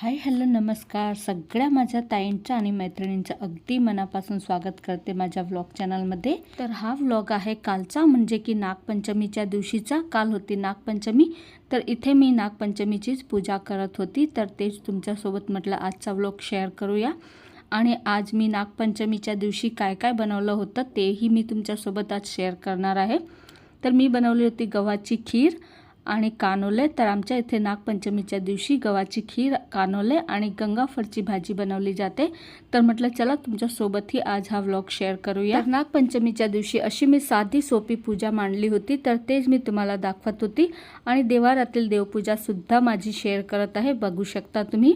Hi hello नमस्कार. सगळ्या माझ्या ताईंच्या आणि मैत्रिणींचं अगदी मनापासून स्वागत करते माझ्या व्लॉग चॅनलमध्ये तर हा व्लॉग आहे कालचा म्हणजे की नागपंचमीच्या दिवशीचा. काल होती नागपंचमी तर इथे मी नागपंचमीचीच पूजा करत होती. तर तेच तुमच्यासोबत म्हटलं आजचा व्लॉग शेअर करूया. आणि आज मी नागपंचमीच्या दिवशी काय काय बनवलं होतं तेही मी तुमच्यासोबत आज शेअर करणार आहे. तर मी बनवली होती गव्हाची खीर आणि कानोले तर आमच्या इथे नागपंचमीच्या दिवशी गव्हाची खीर कानोले आणि गंगाफळची भाजी बनवली जाते. तर म्हटलं चला तुमच्यासोबतही आज हा व्लॉग शेअर करूया. नागपंचमीच्या दिवशी अशी मी साधी सोपी पूजा मांडली होती तर तेच मी तुम्हाला दाखवत होती. आणि देवारातील देवपूजा सुद्धा माझी शेअर करत आहे बघू शकता तुम्ही.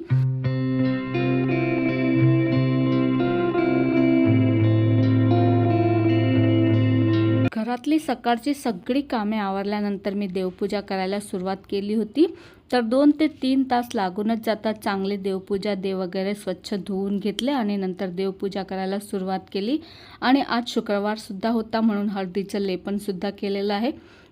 घरातली सकाळची सगळी कामे आवरल्यानंतर मी देवपूजा करायला सुरुवात केली होती. तर दोन ते तीन तास लागूनच जातात. चांगली देवपूजा देव वगैरे स्वच्छ धुवून घेतले आणि नंतर देवपूजा करायला सुरुवात केली. आणि आज शुक्रवारसुद्धा होता म्हणून हळदीचं लेपनसुद्धा केलेलं आहे.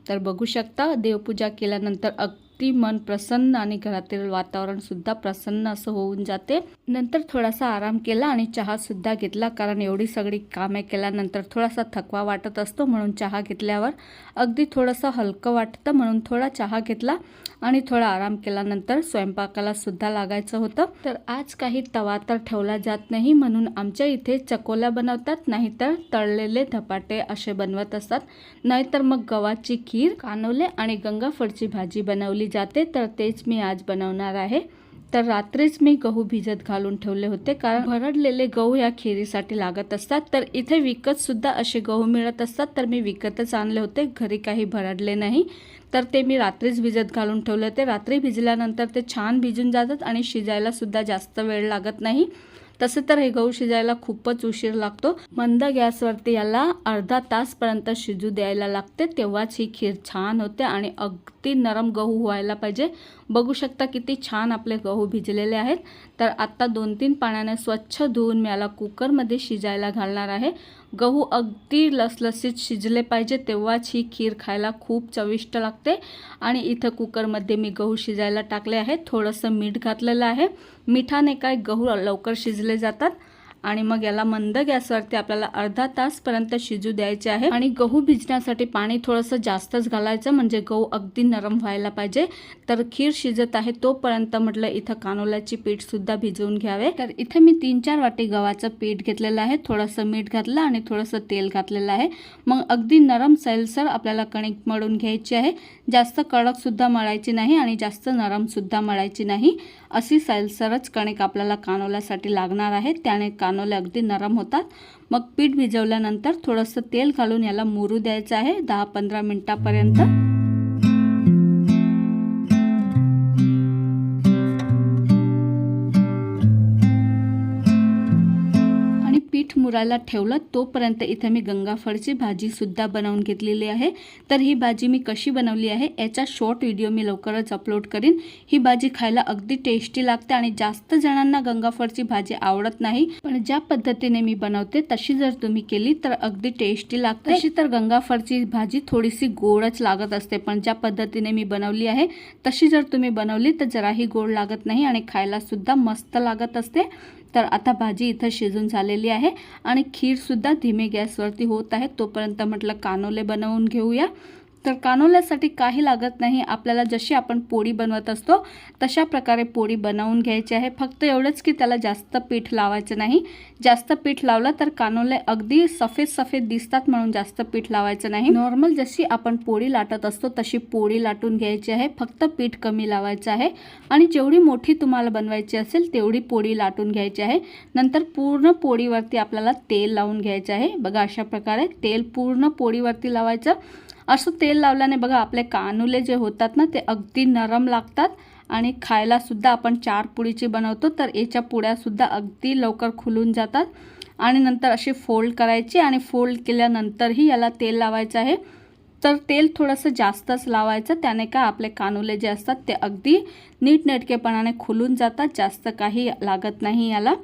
तर बघू शकता देवपूजा केल्यानंतर अग अगदी मन प्रसन्न आणि घरातील वातावरण सुद्धा प्रसन्न असं होऊन जाते. नंतर थोडासा आराम केला आणि चहा सुद्धा घेतला. कारण एवढी सगळी कामे केल्यानंतर थोडासा थकवा वाटत असतो म्हणून चहा घेतल्यावर अगदी थोडंसं हलकं वाटतं म्हणून थोडा चहा घेतला. आणि थोडा आराम केल्यानंतर स्वयंपाकाला सुद्धा लागायचं होतं. तर आज काही तवा तर ठेवला जात नाही म्हणून आमच्या इथे चकोल्या बनवतात नाहीतर तळलेले धपाटे असे बनवत असतात. नाहीतर मग गव्हाची खीर कानवले आणि गंगाफळची भाजी बनवली जाते. तर तेच मी आज बनवणार आहे. तर रात्रीच मी गहू भिजत घालून ठेवले होते. कारण भरडलेले गहू या खिरीसाठी लागत असतात. तर इथे विकत सुद्धा असे गहू मिळत असतात. तर मी विकतच आणले होते. घरी काही भरडले नाही. तर ते मी रात्रीच भिजत घालून ठेवले होते. रात्री भिजल्यानंतर ते छान भिजून जातात आणि शिजायला सुद्धा जास्त वेळ लागत नाही. तसे तर हे गहू शिजायला खूपच उशीर लागतो. मंद गॅसवरती याला अर्धा तासपर्यंत शिजू द्यायला लागते. तेव्हाच ही खीर छान होते आणि अगदी नरम गहू व्हायला पाहिजे. बघू शकता किती छान आपले गहू भिजलेले आहेत. तर आत्ता दोन तीन पाण्याने स्वच्छ धुवून मी याला कुकरमध्ये शिजायला घालणार आहे. गहू अगदी लसलसीत शिजले पाहिजे तेव्हाच ही खीर खायला खूप चविष्ट लागते. आणि इथं कुकरमध्ये मी गहू शिजायला टाकले आहे थोडंसं मीठ घातलेलं आहे. मिठाने काय गहू लवकर शिजले जातात? आणि मग याला मंद गॅसवरती आपल्याला अर्धा तासपर्यंत शिजू द्यायचे आहे. आणि गहू भिजण्यासाठी पाणी थोडंसं जास्तच घालायचं म्हणजे गहू अगदी नरम व्हायला पाहिजे. तर खीर शिजत आहे तोपर्यंत म्हटलं इथं कानोल्याची पीठ सुद्धा भिजवून घ्यावे. तर इथे मी तीन चार वाटी गव्हाचं पीठ घेतलेलं आहे. थोडंसं मीठ घातलं आणि थोडंसं तेल घातलेलं आहे. मग अगदी नरम सैलसर आपल्याला कणिक मळून घ्यायची आहे. जास्त कडकसुद्धा मळायची नाही आणि जास्त नरमसुद्धा मळायची नाही. अशी सैलसरच कणिक आपल्याला कानोल्यासाठी लागणार आहे. त्याने का कानोले अगदी नरम होतात. मग पीठ भिजवल्यानंतर थोडंसं तेल घालून याला मुरू द्यायचं आहे. दहा पंधरा मिनटापर्यंत. पीठ मुरायला ठेवलं तोपर्यंत इथे मी गंगाफळची भाजीसुद्धा बनवून घेतलेली आहे. तर ही भाजी मी कशी बनवली आहे याचा शॉर्ट व्हिडिओ मी लवकरच अपलोड करीन. ही भाजी खायला अगदी टेस्टी लागते आणि जास्त जणांना गंगाफळची भाजी आवडत नाही. पण ज्या पद्धतीने मी बनवते तशी जर तुम्ही केली तर अगदी टेस्टी लागते. तशी तर गंगाफळची भाजी थोडीशी गोडच लागत असते पण ज्या पद्धतीने मी बनवली आहे तशी जर तुम्ही बनवली तर जराही गोड लागत नाही आणि खायला सुद्धा मस्त लागत असते. तर आता भाजी इथं शिजून झालेली आहे आणि खीरसुद्धा धीमे गॅसवरती होत आहे. तोपर्यंत म्हटलं कानोले बनवून घेऊया. तर कानोल्यासाठी काही लागत नाही. आपल्याला जशी आपण पोळी बनवत असतो तशा प्रकारे पोळी बनवून घ्यायची आहे. फक्त एवढंच की त्याला जास्त पीठ लावायचं नाही. जास्त पीठ लावलं तर कानोले अगदी सफेद सफेद दिसतात म्हणून जास्त पीठ लावायचं नाही. नॉर्मल जशी आपण पोळी लाटत असतो तशी पोळी लाटून घ्यायची आहे. फक्त पीठ कमी लावायचं आहे. आणि जेवढी मोठी तुम्हाला बनवायची असेल तेवढी पोळी लाटून घ्यायची आहे. नंतर पूर्ण पोळीवरती आपल्याला तेल लावून घ्यायचं आहे. बघा अशा प्रकारे तेल पूर्ण पोळीवरती लावायचं. असं तेल लावल्याने बघा आपले कानुले जे होतात ना ते अगदी नरम लागतात. आणि खायलासुद्धा आपण चार पुडीची बनवतो तर याच्या पुड्यासुद्धा अगदी लवकर खुलून जातात. आणि नंतर अशी फोल्ड करायची आणि फोल्ड केल्यानंतरही याला तेल लावायचं आहे. तर तेल थोडंसं जास्तच लावायचं त्याने का आपले कानुले जे असतात ते अगदी नीटनेटकेपणाने खुलून जातात जास्त काही लागत नाही याला.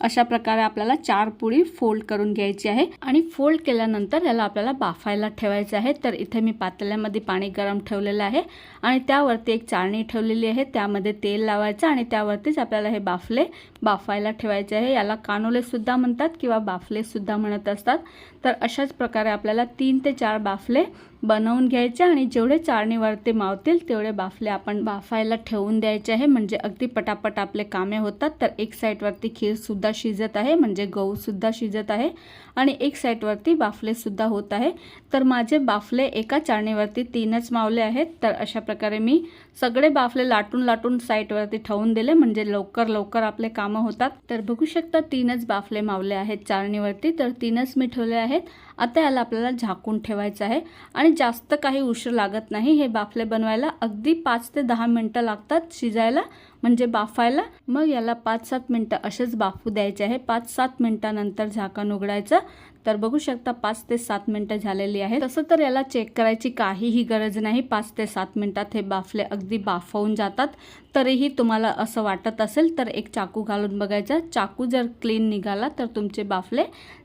अशा प्रकारे आपल्याला चार पुळी फोल्ड करून घ्यायची आहे. आणि फोल्ड केल्यानंतर याला आपल्याला बाफायला ठेवायचं आहे. तर इथे मी पातेल्यामध्ये पाणी गरम ठेवलेलं आहे. आणि त्यावरती एक चाळणी ठेवलेली आहे. त्यामध्ये तेल लावायचं आणि त्यावरतीच आपल्याला हे बाफले बाफायला ठेवायचे आहे. याला कानोलेसुद्धा म्हणतात किंवा बाफलेसुद्धा म्हणत असतात. तर अशाच प्रकारे आपल्याला तीन ते चार बाफले बनवून घ्यायचे आणि जेवढे चाळणीवरती मावतील तेवढे बाफले आपण बाफायला ठेवून द्यायचे आहे. म्हणजे अगदी पटापट आपले कामे होतात. तर एक साईडवरती खीरसुद्धा शिजत आहे. म्हणजे गहूसुद्धा शिजत आहे. आणि एक साईडवरती बाफलेसुद्धा होत आहे. तर माझे बाफले एका चाळणीवरती तीनच मावले आहेत. तर अशा प्रकारे मी सगळे बाफले लाटून लाटून साईडवरती ठेवून दिले. म्हणजे लवकर लवकर आपले कामं होतात. तर बघू शकता तीनच बाफले मावले आहेत चाळणीवरती. तर तीनच मी ठेवले आहेत. आता याला आपल्याला झाकून ठेवायचं आहे. आणि जास्त काही उशीर लागत नाही. हे बाफले बनवायला अगदी पाच ते दहा मिनटं लागतात शिजायला म्हणजे बाफायला. मग याला पाच सात मिनटं असेच बाफू द्यायचे आहे. पाच सात मिनटानंतर झाकण उघडायचं. तर बघू शकता पाच ते सात मिनटं झालेली आहे तसं तर याला चेक करायची काहीही गरज नाही. पाच ते सात मिनटात हे बाफले अगदी बाफवून जातात. तरीही तुम्हाला असं वाटत असेल तर एक चाकू घालून बघायचा. चाकू जर क्लीन निघाला तर तुमचे बाफले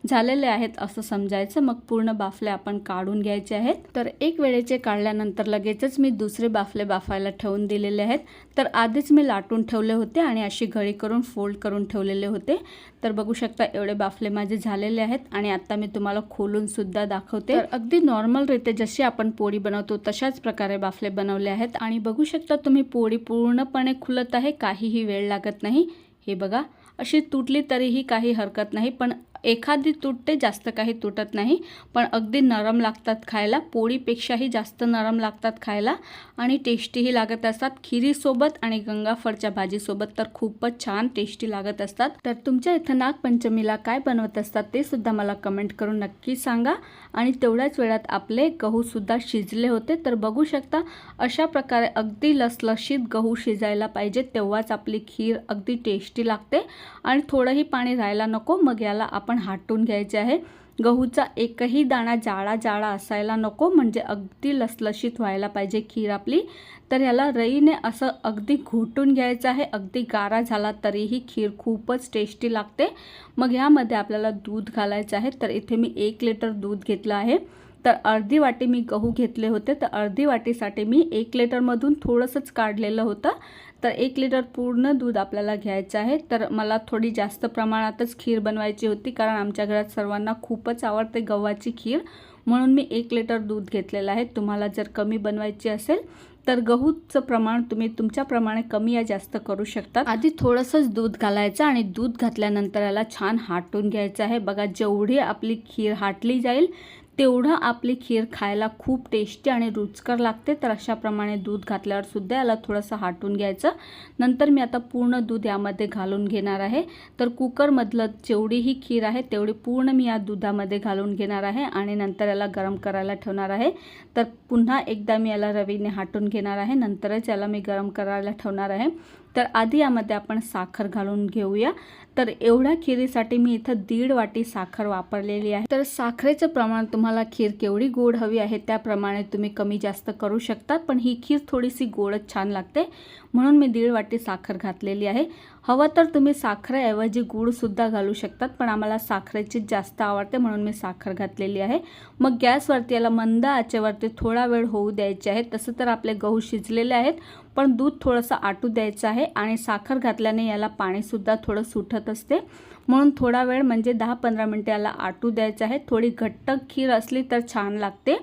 झालेले आहेत असं समजायचं. मग पूर्ण बाफले आपण काढून घ्यायचे आहेत. तर एक वेळेचे काढल्यानंतर लगेचच मी दुसरे बाफले बाफायला ठेवून दिलेले आहेत. तर आधीच मी लाटून ठेवले होते आणि अशी घडी करून फोल्ड करून ठेवलेले होते. तर बघू शकता एवढे बाफले माझे झालेले आहेत आणि आता मी तुम्हाला खोलून सुद्धा दाखवते. अगदी नॉर्मल रीते जशी आपण पोळी बनवतो तशाच प्रकारे बाफले बनवले आहेत. आणि बघू शकता तुम्ही पोळी पूर्णपणे खुलत आहे काहीही वेळ लागत नाही. हे बघा अशी तुटली तरीही काही हरकत नाही पण एखादी तुटते जास्त काही तुटत नाही पण अगदी नरम लागतात खायला. पोळीपेक्षाही जास्त नरम लागतात खायला आणि टेस्टीही लागत असतात. खिरीसोबत आणि गंगाफळच्या भाजीसोबत तर खूपच छान टेस्टी लागत असतात. तर तुमच्या इथं नागपंचमीला काय बनवत असतात ते सुद्धा मला कमेंट करून नक्की सांगा. आणि तेवढ्याच वेळात आपले गहूसुद्धा शिजले होते तर बघू शकता अशा प्रकारे अगदी लसलशीत गहू शिजायला पाहिजे तेव्हाच आपली खीर अगदी टेस्टी लागते. आणि थोडंही पाणी राहायला नको मग याला आपण हाटून घ्यायचे आहे. गहूचा एकही दाणा जाळा जाळा असायला नको म्हणजे अगदी लसलशीत व्हायला पाहिजे खीर आपली. तर ह्याला रईने असं अगदी घोटून घ्यायचं आहे. अगदी गारा झाला तरीही खीर खूपच टेस्टी लागते. मग ह्यामध्ये आपल्याला दूध घालायचं आहे. तर इथे मी एक लिटर दूध घेतलं आहे. तर अर्धी वाटी मी गहू घेतले होते तर अर्धी वाटीसाठी मी एक लिटरमधून थोडंसंच काढलेलं होतं. तर एक लिटर पूर्ण दूध आपल्याला घ्यायचं आहे. तर मला थोडी जास्त प्रमाणातच खीर बनवायची होती कारण आमच्या घरात सर्वांना खूपच आवडते गव्हाची खीर. म्हणून मी एक लिटर दूध घेतलेलं आहे. तुम्हाला जर कमी बनवायची असेल तर गहूचं प्रमाण तुम्ही तुमच्याप्रमाणे कमी या जास्त करू शकता आधी थोडंसंच दूध घालायचं आणि दूध घातल्यानंतर याला छान हाटून घ्यायचं आहे. बघा जेवढी आपली खीर हाटली जाईल तेवढं आपली खीर खायला खूप टेस्टी आणि रुचकर लागते. तर अशाप्रमाणे दूध घातल्यावर सुद्धा याला थोडंसं हाटून घ्यायचं. नंतर मी आता पूर्ण दूध यामध्ये घालून घेणार आहे. तर कुकरमधलं जेवढीही खीर आहे तेवढी पूर्ण मी या दुधामध्ये घालून घेणार आहे आणि नंतर याला गरम करायला ठेवणार आहे. तर पुन्हा एकदा मी याला रवीने हाटून घेणार आहे. नंतरच याला मी गरम करायला ठेवणार आहे. तर आधी यामध्ये आपण साखर घालून घेऊया. तर एवढ्या खिरीसाठी मी इथं दीड वाटी साखर वापरलेली आहे. तर साखरेचं प्रमाण तुम्हाला खीर केवढी गोड हवी आहे त्याप्रमाणे तुम्ही कमी जास्त करू शकतात पण ही खीर थोडीशी गोडच छान लागते. म्हणून मी दीड वाटी साखर घातलेली आहे. हवं तर तुम्ही साखरेऐवजी गूळसुद्धा घालू शकतात पण आम्हाला साखरेचीच जास्त आवडते म्हणून मी साखर घातलेली आहे. मग गॅसवरती याला मंद आचेवरती थोडा वेळ होऊ द्यायचे आहे. तसं तर आपले गहू शिजलेले आहेत. पण दूध थोडंसं आटू द्यायचं आहे आणि साखर घातल्याने याला पाणीसुद्धा थोडं सुटत असते. म्हणून थोडा वेळ म्हणजे दहा पंधरा मिनटं याला आटू द्यायचं आहे. थोडी घट्ट खीर असली तर छान लागते.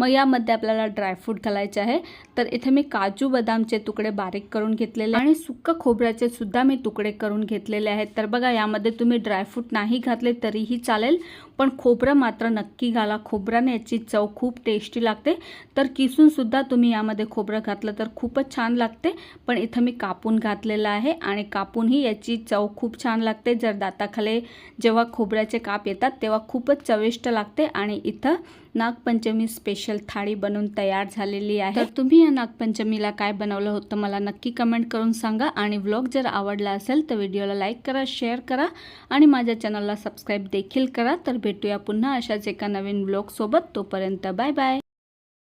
मग यामध्ये आपल्याला ड्रायफ्रूट घालायचे आहे. तर इथे मी काजू बदामचे तुकडे बारीक करून घेतलेले आणि सुक्क खोबऱ्याचे सुद्धा मी तुकडे करून घेतलेले आहेत. तर बघा यामध्ये तुम्ही ड्रायफ्रूट नाही घातले तरीही चालेल पण खोबरं मात्र नक्की घाला. खोबऱ्याने याची चव खूप टेस्टी लागते. तर किसूनसुद्धा तुम्ही यामध्ये खोबरं घातलं तर खूपच छान लागते. पण इथं मी कापून घातलेलं आहे आणि कापूनही याची चव खूप छान लागते. जर दाताखाली जेव्हा खोबऱ्याचे काप येतात तेव्हा खूपच चविष्ट लागते आणि इथं नागपंचमी स्पेशल थाळी बनवून तयार झालेली आहे. तर तुम्ही या नागपंचमीला काय बनवलं होतं मला नक्की कमेंट करून सांगा आणि व्लॉग जर आवडला असेल तर व्हिडिओला लाईक करा शेअर करा आणि माझ्या चॅनलला सबस्क्राईब देखील करा. तर भेटूया पुन्हा अशाच एका नवीन व्लॉगसोबत तोपर्यंत बाय बाय